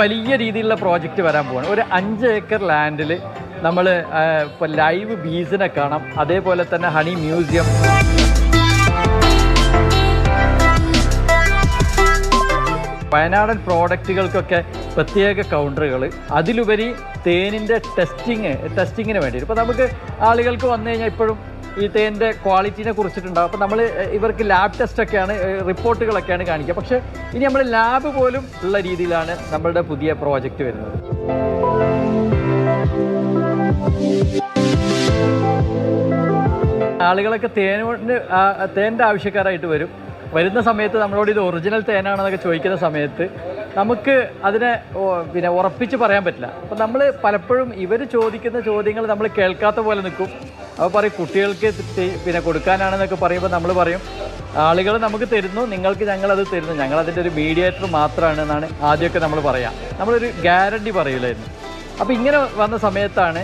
വലിയ രീതിയിലുള്ള പ്രോജക്റ്റ് വരാൻ പോവാണ്. ഒരു അഞ്ച് ഏക്കർ ലാൻഡിൽ നമ്മൾ ഇപ്പോൾ ലൈവ് ബീസിനെ കാണാം. അതേപോലെ തന്നെ ഹണി മ്യൂസിയം വയനാടൻ പ്രോഡക്റ്റുകൾക്കൊക്കെ പ്രത്യേക കൗണ്ടറുകൾ അതിലുപരി തേനിന്റെ ടെസ്റ്റിങ് ടെസ്റ്റിങ്ങിന് വേണ്ടിയിട്ട്. ഇപ്പോൾ നമുക്ക് ആളുകൾക്ക് വന്നു കഴിഞ്ഞാൽ ഇപ്പോഴും ഈ തേന്റെ ക്വാളിറ്റീനെ കുറിച്ചിട്ടുണ്ടാവും. അപ്പോൾ നമ്മൾ ഇവർക്ക് ലാബ് ടെസ്റ്റൊക്കെയാണ് റിപ്പോർട്ടുകളൊക്കെയാണ് കാണിക്കുക. പക്ഷേ ഇനി നമ്മൾ ലാബ് പോലും ഉള്ള രീതിയിലാണ് നമ്മളുടെ പുതിയ പ്രോജക്റ്റ് വരുന്നത്. ആളുകളൊക്കെ തേനോട് തേന്റെ ആവശ്യക്കാരായിട്ട് വരും. വരുന്ന സമയത്ത് നമ്മളോട് ഇത് ഒറിജിനൽ തേനാണെന്നൊക്കെ ചോദിക്കുന്ന സമയത്ത് നമുക്ക് അതിനെ പിന്നെ ഉറപ്പിച്ച് പറയാൻ പറ്റില്ല. അപ്പം നമ്മൾ പലപ്പോഴും ഇവർ ചോദിക്കുന്ന ചോദ്യങ്ങൾ നമ്മൾ കേൾക്കാത്ത പോലെ നിൽക്കും. അപ്പോൾ പറയും കുട്ടികൾക്ക് പിന്നെ കൊടുക്കാനാണെന്നൊക്കെ പറയുമ്പോൾ നമ്മൾ പറയും. ആളുകൾ നമുക്ക് തരുന്നു നിങ്ങൾക്ക് ഞങ്ങളത് തരുന്നു. ഞങ്ങൾ അതിന്റെ ഒരു മീഡിയേറ്റർ മാത്രമാണ് എന്നാണ് ആദ്യമൊക്കെ നമ്മൾ പറയാം. നമ്മളൊരു ഗ്യാരണ്ടി പറയില്ലായിരുന്നു അപ്പോൾ ഇങ്ങനെ വന്ന സമയത്താണ്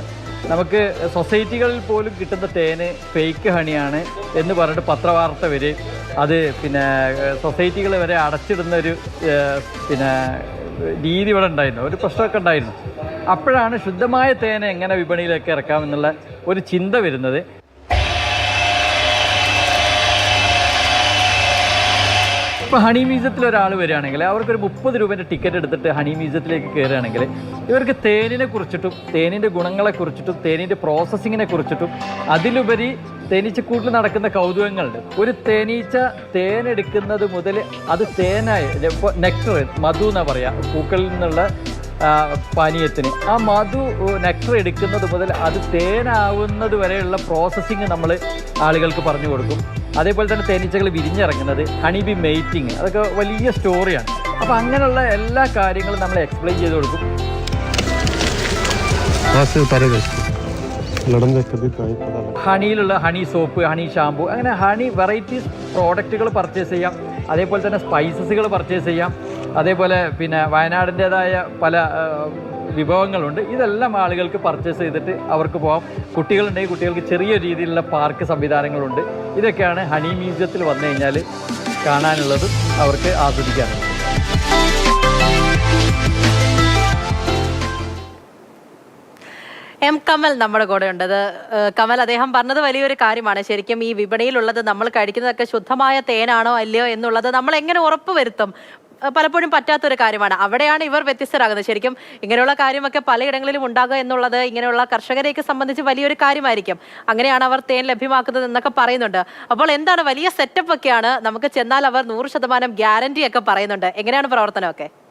നമുക്ക് സൊസൈറ്റികളിൽ പോലും കിട്ടുന്ന തേന് ഫേക്ക് ഹണിയാണ് എന്ന് പറഞ്ഞിട്ട് പത്രവാർത്ത വരെ അത് പിന്നെ സൊസൈറ്റികൾ വരെ അടച്ചിടുന്ന ഒരു പിന്നെ രീതി ഇവിടെ ഉണ്ടായിരുന്നു. ഒരു പ്രശ്നമൊക്കെ ഉണ്ടായിരുന്നു. അപ്പോഴാണ് ശുദ്ധമായ തേനെ എങ്ങനെ വിപണിയിലേക്ക് ഇറക്കാമെന്നുള്ള ഒരു ചിന്ത വരുന്നത്. ഇപ്പോൾ ഹണി മ്യൂസിയത്തിൽ ഒരാൾ വരികയാണെങ്കിൽ അവർക്കൊരു മുപ്പത് രൂപേന്റെ ടിക്കറ്റ് എടുത്തിട്ട് ഹണി മ്യൂസിയത്തിലേക്ക് കയറുകയാണെങ്കിൽ ഇവർക്ക് തേനിനെ കുറിച്ചിട്ടും തേനിന്റെ ഗുണങ്ങളെക്കുറിച്ചിട്ടും തേനിന്റെ പ്രോസസ്സിങ്ങിനെ കുറിച്ചിട്ടും അതിലുപരി തേനീച്ചക്കൂട്ടിൽ നടക്കുന്ന കൗതുകങ്ങളുണ്ട്. ഒരു തേനീച്ച തേനെടുക്കുന്നത് മുതൽ അത് തേനായി ഇപ്പോൾ നെക്ടർ മധു എന്നാണ് പറയുക പൂക്കളിൽ നിന്നുള്ള പനിയത്തിന്. ആ മധു നെക്ടർ എടുക്കുന്നത് മുതൽ അത് തേനാവുന്നത് വരെയുള്ള പ്രോസസ്സിങ് നമ്മൾ ആളുകൾക്ക് പറഞ്ഞു കൊടുക്കും. അതേപോലെ തന്നെ തേനീച്ചകൾ വിരിഞ്ഞിറങ്ങുന്നത് ഹണിബി മെയ്റ്റിങ് അതൊക്കെ വലിയ സ്റ്റോറിയാണ് അപ്പോൾ അങ്ങനെയുള്ള എല്ലാ കാര്യങ്ങളും നമ്മൾ എക്സ്പ്ലെയിൻ ചെയ്ത് കൊടുക്കും. ഹണിയിലുള്ള ഹണി സോപ്പ് ഹണി ഷാമ്പു അങ്ങനെ ഹണി വെറൈറ്റീസ് പ്രോഡക്റ്റുകൾ പർച്ചേസ് ചെയ്യാം. അതേപോലെ തന്നെ സ്പൈസസുകൾ പർച്ചേസ് ചെയ്യാം. അതേപോലെ പിന്നെ വയനാടിന്റേതായ പല വിഭവങ്ങളുണ്ട്. ഇതെല്ലാം ആളുകൾക്ക് പർച്ചേസ് ചെയ്തിട്ട് അവർക്ക് പോകാം കുട്ടികളുണ്ടെങ്കിൽ കുട്ടികൾക്ക് ചെറിയ രീതിയിലുള്ള പാർക്ക് സംവിധാനങ്ങളുണ്ട്. ഇതൊക്കെയാണ് ഹണി മ്യൂസിയത്തിൽ വന്നു കഴിഞ്ഞാൽ കാണാനുള്ളതും അവർക്ക് ആസ്വദിക്കാനുള്ളത് എം കമൽ നമ്മുടെ കൂടെ ഉണ്ട് കമൽ അദ്ദേഹം പറഞ്ഞത് വലിയൊരു കാര്യമാണ്. ശരിക്കും ഈ വിപണിയിലുള്ളത് നമ്മൾ കഴിക്കുന്നതൊക്കെ ശുദ്ധമായ തേനാണോ അല്ലയോ എന്നുള്ളത് നമ്മൾ എങ്ങനെ ഉറപ്പ് വരുത്തും പലപ്പോഴും പറ്റാത്തൊരു കാര്യമാണ്. അവിടെയാണ് ഇവർ വ്യത്യസ്തരാകുന്നത്. ശരിക്കും ഇങ്ങനെയുള്ള കാര്യമൊക്കെ പലയിടങ്ങളിലും ഉണ്ടാകുക എന്നുള്ളത് ഇങ്ങനെയുള്ള കർഷകരെയൊക്കെ സംബന്ധിച്ച് വലിയൊരു കാര്യമായിരിക്കും. അങ്ങനെയാണ് അവർ തേൻ ലഭ്യമാക്കുന്നത് എന്നൊക്കെ പറയുന്നുണ്ട്. അപ്പോൾ എന്താണ് വലിയ സെറ്റപ്പ് ഒക്കെയാണ് നമുക്ക് ചെന്നാൽ അവർ നൂറ് ശതമാനം ഗ്യാരണ്ടി ഒക്കെ പറയുന്നുണ്ട്. എങ്ങനെയാണ് പ്രവർത്തനമൊക്കെ?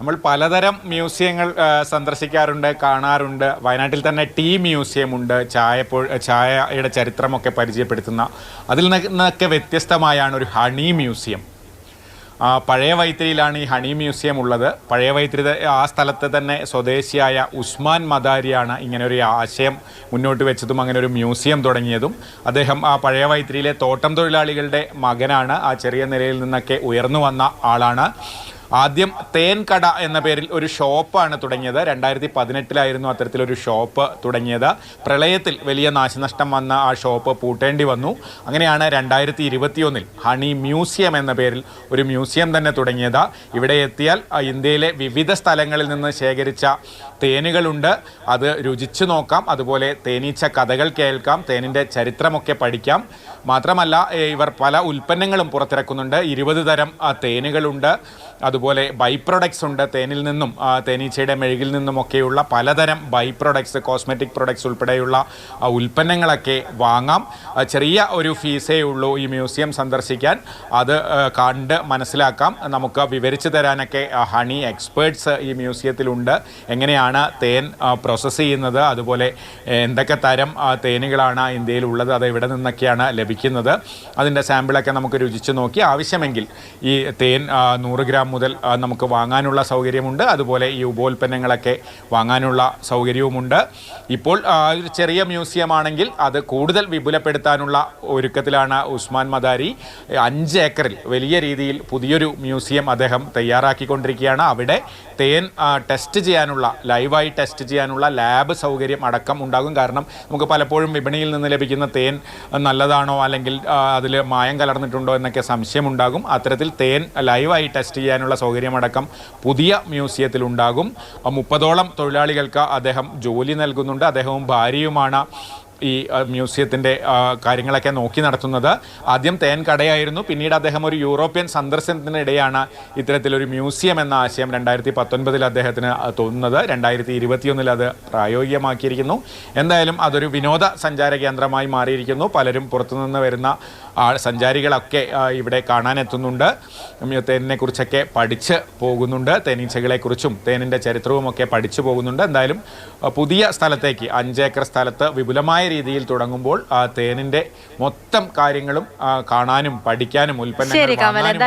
നമ്മൾ പലതരം മ്യൂസിയങ്ങൾ സന്ദർശിക്കാറുണ്ട് കാണാറുണ്ട്. വയനാട്ടിൽ തന്നെ ടീ മ്യൂസിയം ഉണ്ട് ചായ പൊ- ചായയുടെ ചരിത്രമൊക്കെ പരിചയപ്പെടുത്തുന്ന അതിൽ നിന്നൊക്കെ വ്യത്യസ്തമായാണ് ഒരു ഹണി മ്യൂസിയം. പഴയ വൈത്തിരിയിലാണ് ഈ ഹണി മ്യൂസിയം ഉള്ളത്. പഴയ വൈത്തിരി ആ സ്ഥലത്ത് തന്നെ സ്വദേശിയായ ഉസ്മാൻ മദാരിയാണ് ഇങ്ങനെ ഒരു ആശയം മുന്നോട്ട് വെച്ചതും അങ്ങനെ ഒരു മ്യൂസിയം തുടങ്ങിയതും. അദ്ദേഹം ആ പഴയ വൈത്തിരിയിലെ തോട്ടം തൊഴിലാളികളുടെ മകനാണ്. ആ ചെറിയ നിലയിൽ നിന്നൊക്കെ ഉയർന്നു വന്ന ആളാണ്. ആദ്യം തേൻകട എന്ന പേരിൽ ഒരു ഷോപ്പാണ് തുടങ്ങിയത്. രണ്ടായിരത്തി പതിനെട്ടിലായിരുന്നു അത്തരത്തിലൊരു ഷോപ്പ് തുടങ്ങിയത്. പ്രളയത്തിൽ വലിയ നാശനഷ്ടം വന്ന ആ ഷോപ്പ് പൂട്ടേണ്ടി വന്നു. അങ്ങനെയാണ് രണ്ടായിരത്തി ഇരുപത്തിയൊന്നിൽ ഹണി മ്യൂസിയം എന്ന പേരിൽ ഒരു മ്യൂസിയം തന്നെ തുടങ്ങിയത്. ഇവിടെ എത്തിയാൽ ഇന്ത്യയിലെ വിവിധ സ്ഥലങ്ങളിൽ നിന്ന് ശേഖരിച്ച തേനുകളുണ്ട്. അത് രുചിച്ചു നോക്കാം. അതുപോലെ തേനീച്ച കഥകൾ കേൾക്കാം. തേനിന്റെ ചരിത്രമൊക്കെ പഠിക്കാം. മാത്രമല്ല ഇവർ പല ഉൽപ്പന്നങ്ങളും പുറത്തിറക്കുന്നുണ്ട്. ഇരുപത് തരം തേനുകളുണ്ട്. തേനുകളുണ്ട് അതുപോലെ ബൈ പ്രൊഡക്ട്സ് ഉണ്ട്. തേനിൽ നിന്നും തേനീച്ചയുടെ മെഴുകിൽ നിന്നുമൊക്കെയുള്ള പലതരം ബൈ പ്രൊഡക്ട്സ് കോസ്മെറ്റിക് പ്രൊഡക്ട്സ് ഉൾപ്പെടെയുള്ള ഉൽപ്പന്നങ്ങളൊക്കെ വാങ്ങാം. ചെറിയ ഒരു ഫീസേ ഉള്ളൂ ഈ മ്യൂസിയം സന്ദർശിക്കാൻ. അത് കണ്ട് മനസ്സിലാക്കാം. നമുക്ക് വിവരിച്ചു തരാനൊക്കെ ഹണി എക്സ്പേർട്സ് ഈ മ്യൂസിയത്തിലുണ്ട്. എങ്ങനെയാണ് തേൻ പ്രോസസ്സ് ചെയ്യുന്നത്? അതുപോലെ എന്തൊക്കെ തരം തേനുകളാണ് ഇന്ത്യയിൽ ഉള്ളത് അത് എവിടെ നിന്നൊക്കെയാണ് ലഭിക്കുന്നത്? അതിന്റെ സാമ്പിളൊക്കെ നമുക്ക് രുചിച്ച് നോക്കി. ആവശ്യമെങ്കിൽ ഈ തേൻ നൂറ് ഗ്രാം മുതൽ നമുക്ക് വാങ്ങാനുള്ള സൗകര്യമുണ്ട്. അതുപോലെ ഈ ഉപോൽപ്പന്നങ്ങളൊക്കെ വാങ്ങാനുള്ള സൗകര്യവുമുണ്ട്. ഇപ്പോൾ ഒരു ചെറിയ മ്യൂസിയം ആണെങ്കിൽ അത് കൂടുതൽ വിപുലപ്പെടുത്താനുള്ള ഒരുക്കത്തിലാണ് ഉസ്മാൻ മദാരി. അഞ്ച് ഏക്കറിൽ വലിയ രീതിയിൽ പുതിയൊരു മ്യൂസിയം അദ്ദേഹം തയ്യാറാക്കിക്കൊണ്ടിരിക്കുകയാണ്. അവിടെ തേൻ ടെസ്റ്റ് ചെയ്യാനുള്ള ലൈവായി ടെസ്റ്റ് ചെയ്യാനുള്ള ലാബ് സൗകര്യം അടക്കം ഉണ്ടാകും. കാരണം നമുക്ക് പലപ്പോഴും വിപണിയിൽ നിന്ന് ലഭിക്കുന്ന തേൻ നല്ലതാണോ അല്ലെങ്കിൽ അതിൽ മായം കലർന്നിട്ടുണ്ടോ എന്നൊക്കെ സംശയമുണ്ടാകും. അത്തരത്തിൽ തേൻ ലൈവായി ടെസ്റ്റ് ചെയ്യാനുള്ള സൗകര്യമടക്കം പുതിയ മ്യൂസിയത്തിലുണ്ടാകും. മുപ്പതോളം തൊഴിലാളികൾക്ക് അദ്ദേഹം ജോലി നൽകുന്നുണ്ട്. അദ്ദേഹവും ഭാര്യയുമാണ്. ഈ മ്യൂസിയത്തിന്റെ കാര്യങ്ങളൊക്കെ നോക്കി നടത്തുന്നത്. ആദ്യം തേൻ കടയായിരുന്നു. പിന്നീട് അദ്ദേഹം ഒരു യൂറോപ്യൻ സന്ദർശനത്തിനിടെയാണ് ഇത്തരത്തിലൊരു മ്യൂസിയം എന്ന ആശയം രണ്ടായിരത്തി പത്തൊൻപതിൽ അദ്ദേഹത്തിന് തോന്നുന്നത്. രണ്ടായിരത്തി ഇരുപത്തിയൊന്നിൽ അത് പ്രായോഗികമാക്കിയിരിക്കുന്നു. എന്തായാലും അതൊരു വിനോദ സഞ്ചാര കേന്ദ്രമായി മാറിയിരിക്കുന്നു. പലരും പുറത്തുനിന്ന് വരുന്ന സഞ്ചാരികളൊക്കെ ഇവിടെ കാണാനെത്തുന്നുണ്ട് തേനിനെ കുറിച്ചൊക്കെ പഠിച്ച് പോകുന്നുണ്ട്. തേനീച്ചകളെക്കുറിച്ചും തേനിന്റെ ചരിത്രവുമൊക്കെ പഠിച്ചു പോകുന്നുണ്ട്. എന്തായാലും പുതിയ സ്ഥലത്തേക്ക് അഞ്ചേക്കർ സ്ഥലത്ത് വിപുലമായ രീതിയിൽ തുടങ്ങുമ്പോൾ തേനിന്റെ മൊത്തം കാര്യങ്ങളും കാണാനും പഠിക്കാനും ഉൽപ്പന്നങ്ങൾ